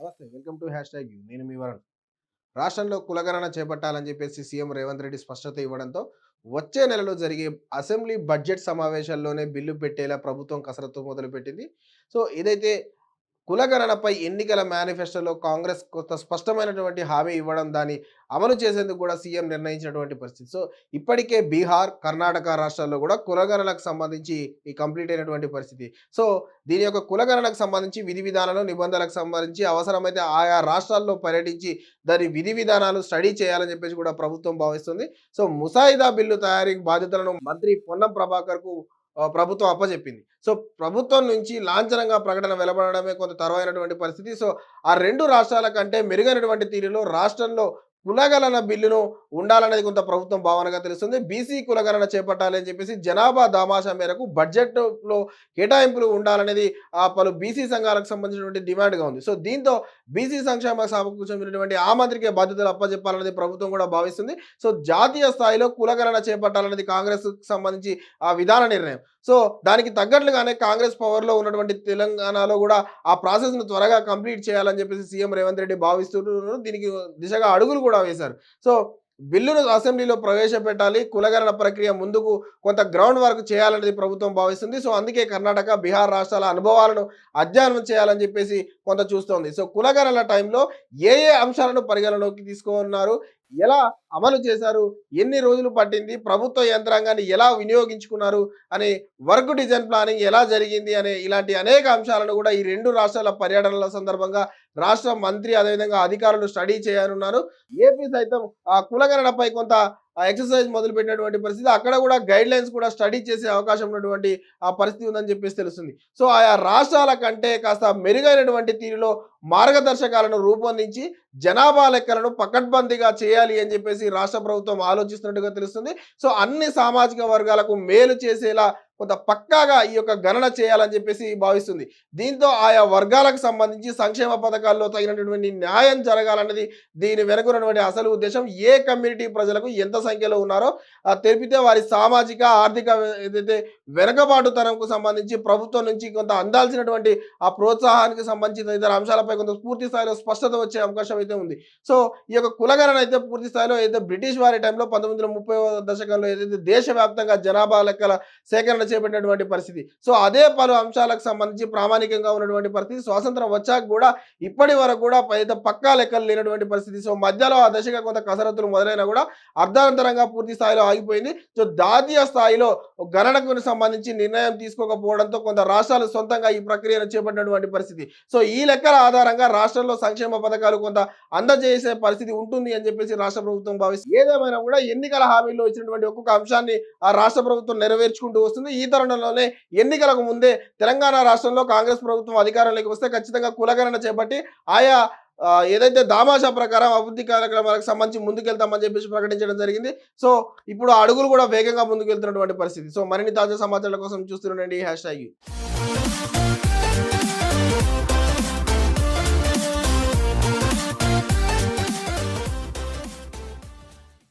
నమస్తే. Welcome to hashtag you. నేను మీ వరుణ్. రాష్ట్రంలో కులగణన చేపట్టాలని చెప్పేసి సీఎం రేవంత్ రెడ్డి స్పష్టత ఇవ్వడంతో వచ్చే నెలలో జరిగే అసెంబ్లీ బడ్జెట్ సమావేశాల్లోనే బిల్లు పెట్టేలా ప్రభుత్వం కసరత్తు మొదలుపెట్టింది. సో ఏదైతే కులగణనపై ఎన్నికల మేనిఫెస్టోలో కాంగ్రెస్ కొంత స్పష్టమైనటువంటి హామీ ఇవ్వడం దాన్ని అమలు చేసేందుకు కూడా సీఎం నిర్ణయించినటువంటి పరిస్థితి. సో ఇప్పటికే బీహార్ కర్ణాటక రాష్ట్రాల్లో కూడా కులగణనకు సంబంధించి ఈ కంప్లీట్ అయినటువంటి పరిస్థితి. సో దీని యొక్క కులగణనకు సంబంధించి విధి విధానాలు నిబంధనలకు సంబంధించి అవసరమైతే ఆయా రాష్ట్రాల్లో పర్యటించి దాని విధి విధానాలు స్టడీ చేయాలని చెప్పేసి కూడా ప్రభుత్వం భావిస్తుంది. సో ముసాయిదా బిల్లు తయారీ బాధ్యతలను మంత్రి పొన్నం ప్రభాకర్కు ప్రభుత్వం అప్పచెప్పింది సో ప్రభుత్వం నుంచి లాంఛనంగా ప్రకటన వెలువడమే కొంత తరువైనటువంటి పరిస్థితి. సో ఆ రెండు రాష్ట్రాల కంటే మెరుగైనటువంటి తీరులో రాష్ట్రంలో కులగణన బిల్లును ఉండాలనేది కొంత ప్రభుత్వం భావనగా తెలుస్తుంది. బీసీ కులగణన చేపట్టాలని చెప్పేసి జనాభా దామాషా మేరకు బడ్జెట్లో కేటాయింపులు ఉండాలనేది ఆ పలు బీసీ సంఘాలకు సంబంధించినటువంటి డిమాండ్గా ఉంది. సో దీంతో బీసీ సంక్షేమ సమకూర్చున్నటువంటి ఆ మంత్రికే బాధ్యతలు అప్పచెప్పాలనేది ప్రభుత్వం కూడా భావిస్తుంది. సో జాతీయ స్థాయిలో కులగణన చేపట్టాలనేది కాంగ్రెస్ సంబంధించి ఆ విధాన నిర్ణయం. సో దానికి తగ్గట్లుగానే కాంగ్రెస్ పవర్లో ఉన్నటువంటి తెలంగాణలో కూడా ఆ ప్రాసెస్ను త్వరగా కంప్లీట్ చేయాలని చెప్పేసి సీఎం రేవంత్ రెడ్డి భావిస్తున్నారు. దీనికి దిశగా అడుగులు కూడా వేశారు. సో బిల్లును అసెంబ్లీలో ప్రవేశపెట్టాలి కులగణన ప్రక్రియ ముందుకు కొంత గ్రౌండ్ వర్క్ చేయాలనేది ప్రభుత్వం భావిస్తుంది. సో అందుకే కర్ణాటక బీహార్ రాష్ట్రాల అనుభవాలను అధ్యయనం చేయాలని చెప్పేసి కొంత చూస్తోంది. సో కులగణన టైంలో ఏ ఏ అంశాలను పరిగణలోకి తీసుకున్నారు ఎలా అమలు చేశారు? ఎన్ని రోజులు పట్టింది? ప్రభుత్వ యంత్రాంగాన్ని ఎలా వినియోగించుకున్నారు? అనే వర్క్ డిజైన్ ప్లానింగ్ ఎలా జరిగింది? అనే ఇలాంటి అనేక అంశాలను కూడా ఈ రెండు రాష్ట్రాల పర్యటనల సందర్భంగా రాష్ట్ర మంత్రి అదేవిధంగా అధికారులు స్టడీ చేయనున్నారు. ఏపీ సైతం ఆ కులగణనపై కొంత ఎక్సర్సైజ్ మొదలుపెట్టినటువంటి పరిస్థితి అక్కడ కూడా గైడ్ లైన్స్ కూడా స్టడీ చేసే అవకాశం ఉన్నటువంటి ఆ పరిస్థితి ఉందని చెప్పేసి తెలుస్తుంది. సో ఆయా రాష్ట్రాల కంటే కాస్త మెరుగైనటువంటి తీరులో మార్గదర్శకాలను రూపొందించి జనాభా లెక్కలను పకడ్బందీగా చేయాలి అని చెప్పేసి రాష్ట్ర ప్రభుత్వం ఆలోచిస్తున్నట్టుగా తెలుస్తుంది. సో అన్ని సామాజిక వర్గాలకు మేలు చేసేలా కొంత పక్కాగా ఈ యొక్క గణన చేయాలని చెప్పేసి భావిస్తుంది. దీంతో ఆయా వర్గాలకు సంబంధించి సంక్షేమ పథకాల్లో తగినటువంటి న్యాయం జరగాలన్నది దీని వెనుకున్నటువంటి అసలు ఉద్దేశం. ఏ కమ్యూనిటీ ప్రజలకు ఎంత సంఖ్యలో ఉన్నారో తెలిపితే వారి సామాజిక ఆర్థిక ఏదైతే వెనుకబాటుతనంకు సంబంధించి ప్రభుత్వం నుంచి కొంత అందాల్సినటువంటి ఆ ప్రోత్సాహానికి సంబంధించి తదితర అంశాలపై కొంత పూర్తి స్థాయిలో స్పష్టత వచ్చే అవకాశం అయితే ఉంది. సో ఈ యొక్క కులగణన అయితే పూర్తి స్థాయిలో ఏదైతే బ్రిటిష్ వారి టైంలో పంతొమ్మిది వందల ముప్పై దశకంలో ఏదైతే దేశవ్యాప్తంగా జనాభా లెక్కల సేకరణ చేపట్టినటువంటి పరిస్థితి. సో అదే పలు అంశాలకు సంబంధించి ప్రామాణికంగా ఉన్నటువంటి పరిస్థితి. స్వాతంత్రం వచ్చాక కూడా ఇప్పటి వరకు కూడా పెద్ద పక్కా లెక్కలు లేనటువంటి పరిస్థితి. సో మధ్యలో ఆ దశగా కొంత కసరత్తులు మొదలైనా కూడా అర్ధాంతరంగా పూర్తి స్థాయిలో ఆగిపోయింది. సో జాతీయ స్థాయిలో గణనకు సంబంధించి నిర్ణయం తీసుకోకపోవడంతో కొంత రాష్ట్రాలు సొంతంగా ఈ ప్రక్రియను చేపట్టినటువంటి పరిస్థితి. సో ఈ లెక్కల ఆధారంగా రాష్ట్రంలో సంక్షేమ పథకాలు కొంత అందజేసే పరిస్థితి ఉంటుంది అని చెప్పేసి రాష్ట్ర ప్రభుత్వం భావిస్తుంది. ఏదేమైనా కూడా ఎన్నికల హామీల్లో ఇచ్చినటువంటి ఒక్కొక్క అంశాన్ని ఆ రాష్ట్ర ప్రభుత్వం నెరవేర్చుకుంటూ వస్తుంది. ఈ తరుణంలోనే ఎన్నికలకు ముందే తెలంగాణ రాష్ట్రంలో కాంగ్రెస్ ప్రభుత్వం అధికారంలోకి వస్తే ఖచ్చితంగా కులగణన చేపట్టి ఆయా ఏదైతే దామాషా ప్రకారం అభివృద్ధి కార్యక్రమాలకు సంబంధించి ముందుకెళ్తామని చెప్పేసి ప్రకటించడం జరిగింది. సో ఇప్పుడు అడుగులు కూడా వేగంగా ముందుకెళ్తున్నటువంటి పరిస్థితి. సో మరిన్ని తాజా సమాచారాల కోసం చూస్తుండండి హ్యాష్ ట్యాగ్